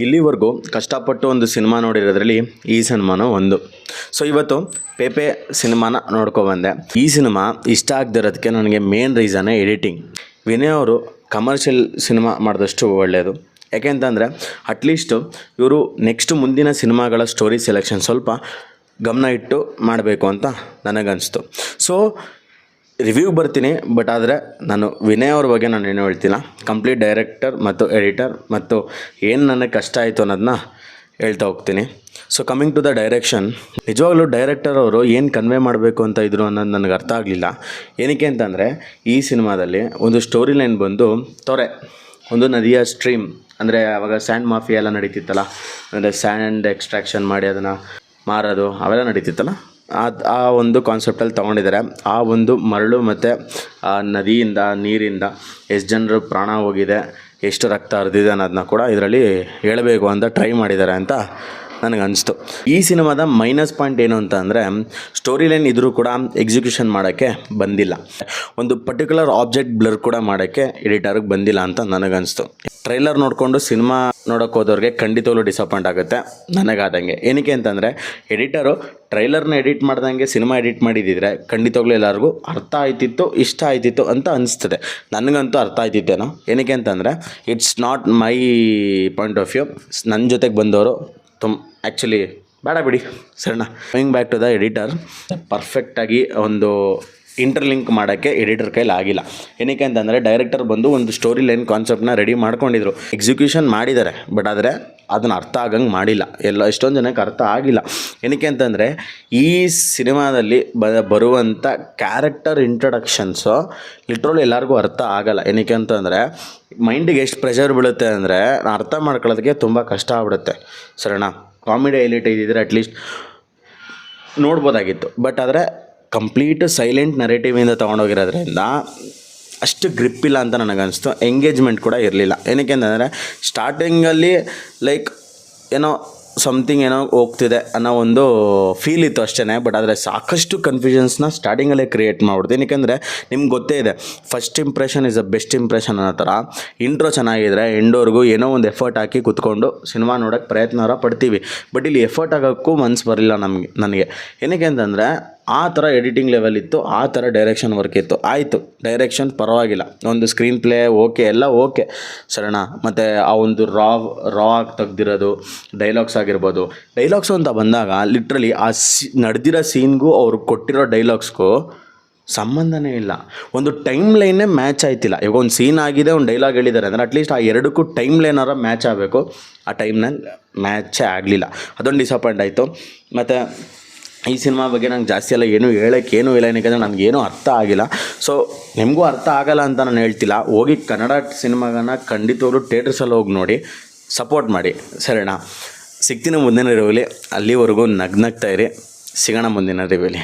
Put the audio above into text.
ಇಲ್ಲಿವರೆಗೂ ಕಷ್ಟಪಟ್ಟು ಒಂದು ಸಿನಿಮಾ ನೋಡಿರೋದ್ರಲ್ಲಿ ಈ ಸಿನಿಮಾನು ಒಂದು. ಸೊ ಇವತ್ತು ಪೇಪೆ ಸಿನಿಮಾನ ನೋಡ್ಕೊಬಂದೆ ಈ ಸಿನಿಮಾ ಇಷ್ಟ ಆಗದಿರೋದಕ್ಕೆ ನನಗೆ ಮೇನ್ ರೀಸನ್ನೇ ಎಡಿಟಿಂಗ್ ವಿನಯ್ ಅವರು ಕಮರ್ಷಿಯಲ್ ಸಿನಿಮಾ ಮಾಡಿದಷ್ಟು ಒಳ್ಳೆಯದು ಯಾಕೆಂತಂದರೆ ಅಟ್ಲೀಸ್ಟು ಇವರು ನೆಕ್ಸ್ಟ್ ಮುಂದಿನ ಸಿನಿಮಾಗಳ ಸ್ಟೋರಿ ಸೆಲೆಕ್ಷನ್ ಸ್ವಲ್ಪ ಗಮನ ಇಟ್ಟು ಮಾಡಬೇಕು ಅಂತ ನನಗನ್ನಿಸ್ತು ಸೊ ರಿವ್ಯೂ ಬರ್ತೀನಿ ಬಟ್ ಆದರೆ ನಾನು ವಿನಯ್ ಅವ್ರ ಬಗ್ಗೆ ನಾನು ಏನು ಹೇಳ್ತಿಲ್ಲ. ಕಂಪ್ಲೀಟ್ ಡೈರೆಕ್ಟರ್ ಮತ್ತು ಎಡಿಟರ್ ಮತ್ತು ಏನು ನನಗೆ ಕಷ್ಟ ಆಯಿತು ಅನ್ನೋದನ್ನ ಹೇಳ್ತಾ ಹೋಗ್ತೀನಿ. So coming to the direction ನಿಜವಾಗ್ಲೂ ಡೈರೆಕ್ಟರ್ ಅವರು ಏನು ಕನ್ವೆ ಮಾಡಬೇಕು ಅಂತ ಇದ್ರು ಅನ್ನೋದು ನನಗೆ ಅರ್ಥ ಆಗಲಿಲ್ಲ. ಏನಕ್ಕೆ ಅಂತಂದರೆ, ಈ ಸಿನಿಮಾದಲ್ಲಿ ಒಂದು ಸ್ಟೋರಿ ಲೈನ್ ಬಂದು ತೊರೆ, ಒಂದು ನದಿಯ ಸ್ಟ್ರೀಮ್ ಅಂದರೆ ಅವಾಗ ಸ್ಯಾಂಡ್ ಮಾಫಿಯೆಲ್ಲ ನಡೀತಿತ್ತಲ್ಲ, ಅಂದರೆ ಸ್ಯಾಂಡ್ ಎಕ್ಸ್ಟ್ರಾಕ್ಷನ್ ಮಾಡಿ ಅದನ್ನು ಮಾರೋದು ಅವೆಲ್ಲ ನಡೀತಿತ್ತಲ್ಲ? ಅದು ಆ ಒಂದು ಕಾನ್ಸೆಪ್ಟಲ್ಲಿ ತೊಗೊಂಡಿದ್ದಾರೆ. ಆ ಒಂದು ಮರಳು ಮತ್ತು ಆ ನದಿಯಿಂದ, ನೀರಿಂದ ಎಷ್ಟು ಜನರು ಪ್ರಾಣ ಹೋಗಿದೆ, ಎಷ್ಟು ರಕ್ತ ಹರಿದಿದೆ ಅನ್ನೋದನ್ನ ಕೂಡ ಇದರಲ್ಲಿ ಹೇಳಬೇಕು ಅಂತ ಟ್ರೈ ಮಾಡಿದ್ದಾರೆ ಅಂತ ನನಗೆ ಅನಿಸ್ತು. ಈ ಸಿನಿಮಾದ ಮೈನಸ್ ಪಾಯಿಂಟ್ ಏನು ಅಂತ ಅಂದರೆ ಸ್ಟೋರಿ ಲೈನ್ ಇದ್ರೂ ಕೂಡ ಎಕ್ಸಿಕ್ಯೂಷನ್ ಮಾಡೋಕ್ಕೆ ಬಂದಿಲ್ಲ. ಒಂದು ಪರ್ಟಿಕ್ಯುಲರ್ ಆಬ್ಜೆಕ್ಟ್ ಬ್ಲರ್ ಕೂಡ ಮಾಡೋಕ್ಕೆ ಎಡಿಟರ್ಗೆ ಬಂದಿಲ್ಲ ಅಂತ ನನಗನ್ನಿಸ್ತು ಟ್ರೈಲರ್ ನೋಡಿಕೊಂಡು ಸಿನಿಮಾ ನೋಡೋಕೆ ಹೋದವ್ರಿಗೆ ಖಂಡಿತವಾಗ್ಲೂ ಡಿಸಪಾಯಿಂಟ್ ಆಗುತ್ತೆ, ನನಗಾದಂಗೆ. ಏನಕ್ಕೆ ಅಂತಂದರೆ, ಎಡಿಟರು ಟ್ರೈಲರ್ನ ಎಡಿಟ್ ಮಾಡ್ದಂಗೆ, ಸಿನಿಮಾ ಎಡಿಟ್ ಮಾಡಿದ್ದಿದ್ರೆ ಖಂಡಿತವಾಗ್ಲೂ ಎಲ್ಲರಿಗೂ ಅರ್ಥ ಆಯ್ತಿತ್ತು, ಇಷ್ಟ ಆಯ್ತಿತ್ತು ಅಂತ ಅನಿಸ್ತದೆ. ನನಗಂತೂ ಅರ್ಥ ಆಯ್ತಿತ್ತೇನೋ. ಏನಕ್ಕೆ ಅಂತಂದರೆ it's not my point of view ನನ್ನ ಜೊತೆಗೆ ಬಂದವರು ತುಂಬ ಆ್ಯಕ್ಚುಲಿ ಬೇಡ ಬಿಡಿ, ಸರಿನಾ. Coming back to the editor ಪರ್ಫೆಕ್ಟಾಗಿ ಒಂದು ಇಂಟರ್ಲಿಂಕ್ ಮಾಡೋಕ್ಕೆ ಎಡಿಟರ್ ಕೈಲಿ ಆಗಿಲ್ಲ. ಏನಕ್ಕೆ ಅಂತಂದರೆ ಡೈರೆಕ್ಟರ್ ಬಂದು ಒಂದು ಸ್ಟೋರಿ ಲೈನ್ ಕಾನ್ಸೆಪ್ಟನ್ನ ರೆಡಿ ಮಾಡ್ಕೊಂಡಿದ್ರು. ಎಕ್ಸಿಕ್ಯೂಷನ್ ಮಾಡಿದ್ದಾರೆ ಬಟ್ ಆದರೆ ಅದನ್ನು ಅರ್ಥ ಆಗಂಗೆ ಮಾಡಿಲ್ಲ. ಎಲ್ಲ ಎಷ್ಟೊಂದು ಜನಕ್ಕೆ ಅರ್ಥ ಆಗಿಲ್ಲ. ಏನಕ್ಕೆ ಅಂತಂದರೆ ಈ ಸಿನಿಮಾದಲ್ಲಿ ಬ ಬರುವಂಥ ಕ್ಯಾರೆಕ್ಟರ್ ಇಂಟ್ರಡಕ್ಷನ್ಸು ಲಿಟ್ರಲ್ ಎಲ್ಲರಿಗೂ ಅರ್ಥ ಆಗಲ್ಲ. ಏನಕ್ಕೆ ಅಂತಂದರೆ ಮೈಂಡಿಗೆ ಎಷ್ಟು ಪ್ರೆಷರ್ ಬೀಳುತ್ತೆ ಅಂದರೆ ಅರ್ಥ ಮಾಡ್ಕೊಳ್ಳೋದಕ್ಕೆ ತುಂಬ ಕಷ್ಟ ಆಗ್ಬಿಡುತ್ತೆ. ಸರಿನಾ? ಕಾಮಿಡಿ ಐಲೈಟ್ ಇದ್ದಿದ್ರೆ ಅಟ್ಲೀಸ್ಟ್ ನೋಡ್ಬೋದಾಗಿತ್ತು. ಬಟ್ ಆದರೆ ಕಂಪ್ಲೀಟ್ ಸೈಲೆಂಟ್ ನರೇಟಿವಿಂದ ತೊಗೊಂಡೋಗಿರೋದ್ರಿಂದ ಅಷ್ಟು ಗ್ರಿಪ್ ಇಲ್ಲ ಅಂತ ನನಗನ್ನಿಸ್ತು ಎಂಗೇಜ್ಮೆಂಟ್ ಕೂಡ ಇರಲಿಲ್ಲ. ಏನಕ್ಕೆ ಅಂತಂದರೆ ಸ್ಟಾರ್ಟಿಂಗಲ್ಲಿ ಲೈಕ್ ಏನೋ ಸಮಥಿಂಗ್ ಏನೋ ಹೋಗ್ತಿದೆ ಅನ್ನೋ ಒಂದು ಫೀಲ್ ಇತ್ತು ಅಷ್ಟೇ ಬಟ್ ಆದರೆ ಸಾಕಷ್ಟು ಕನ್ಫ್ಯೂಷನ್ಸ್ನ ಸ್ಟಾರ್ಟಿಂಗಲ್ಲೇ ಕ್ರಿಯೇಟ್ ಮಾಡ್ಬಿಡ್ತು. ಏನಕ್ಕೆ ನಿಮ್ಗೆ ಗೊತ್ತೇ ಇದೆ first impression is a best impression ಅನ್ನೋ ಥರ. ಇಂಟ್ರೋ ಚೆನ್ನಾಗಿದ್ರೆ ಎಂಡೋರ್ಗೂ ಏನೋ ಒಂದು ಎಫರ್ಟ್ ಹಾಕಿ ಕುತ್ಕೊಂಡು ಸಿನಿಮಾ ನೋಡೋಕ್ಕೆ ಪ್ರಯತ್ನ ಪಡ್ತೀವಿ. ಬಟ್ ಇಲ್ಲಿ ಎಫರ್ಟ್ ಆಗೋಕ್ಕೂ ಮನ್ಸು ಬರಲಿಲ್ಲ ನಮಗೆ, ನನಗೆ. ಏನಕ್ಕೆ ಅಂತಂದರೆ ಆ ಥರ ಎಡಿಟಿಂಗ್ ಲೆವೆಲ್ ಇತ್ತು, ಆ ಥರ ಡೈರೆಕ್ಷನ್ ವರ್ಕ್ ಇತ್ತು. ಆಯಿತು ಡೈರೆಕ್ಷನ್ ಪರವಾಗಿಲ್ಲ. ಒಂದು ಸ್ಕ್ರೀನ್ ಪ್ಲೇ ಓಕೆ ಎಲ್ಲ ಓಕೆ ಸರಣ, ಮತ್ತು ಆ ಒಂದು ರಾ ರಾ ಆಗಿ ತೆಗ್ದಿರೋದು ಡೈಲಾಗ್ಸ್ ಆಗಿರ್ಬೋದು. ಡೈಲಾಗ್ಸು ಅಂತ ಬಂದಾಗ ಲಿಟ್ರಲಿ ಆ ಸಿ, ನಡೆದಿರೋ ಸೀನ್ಗೂ ಅವ್ರು ಕೊಟ್ಟಿರೋ ಡೈಲಾಗ್ಸ್ಗೂ ಸಂಬಂಧನೇ ಇಲ್ಲ. ಒಂದು ಟೈಮ್ ಲೈನೇ ಮ್ಯಾಚ್ ಆಯ್ತಿಲ್ಲ. ಇವಾಗ ಒಂದು ಸೀನ್ ಆಗಿದೆ, ಒಂದು ಡೈಲಾಗ್ ಹೇಳಿದ್ದಾರೆ ಅಂದರೆ ಅಟ್ಲೀಸ್ಟ್ ಆ ಎರಡಕ್ಕೂ ಟೈಮ್ ಲೈನಾರ ಮ್ಯಾಚ್ ಆಗಬೇಕು. ಆ ಟೈಮ್ನಲ್ಲಿ ಮ್ಯಾಚೇ ಆಗಲಿಲ್ಲ. ಅದೊಂದು ಡಿಸಪಾಯಿಂಟ್ ಆಯಿತು. ಮತ್ತು ಈ ಸಿನಿಮಾ ಬಗ್ಗೆ ನಂಗೆ ಜಾಸ್ತಿ ಎಲ್ಲ ಏನೂ ಹೇಳೋಕ್ಕೆ ಏನೂ ಇಲ್ಲ ಏನಕ್ಕೆ ನನಗೇನೂ ಅರ್ಥ ಆಗಿಲ್ಲ. ಸೊ ನಿಮಗೂ ಅರ್ಥ ಆಗಲ್ಲ ಅಂತ ನಾನು ಹೇಳ್ತಿಲ್ಲ. ಹೋಗಿ ಕನ್ನಡ ಸಿನಿಮಾಗನ್ನ ಖಂಡಿತವಾಗ್ಲೂ ಥಿಯೇಟ್ರಸಲ್ಲಿ ಹೋಗಿ ನೋಡಿ, ಸಪೋರ್ಟ್ ಮಾಡಿ. ಸರಿನಾ? ಸಿಗ್ತೀನಿ ಮುಂದಿನ ರಿವ್ಯೂಲಿ ಅಲ್ಲಿವರೆಗೂ ನಗ್ನಗ್ತಾ ಇರಿ. ಸಿಗೋಣ ಮುಂದಿನ ರಿವ್ಯೂಲಿ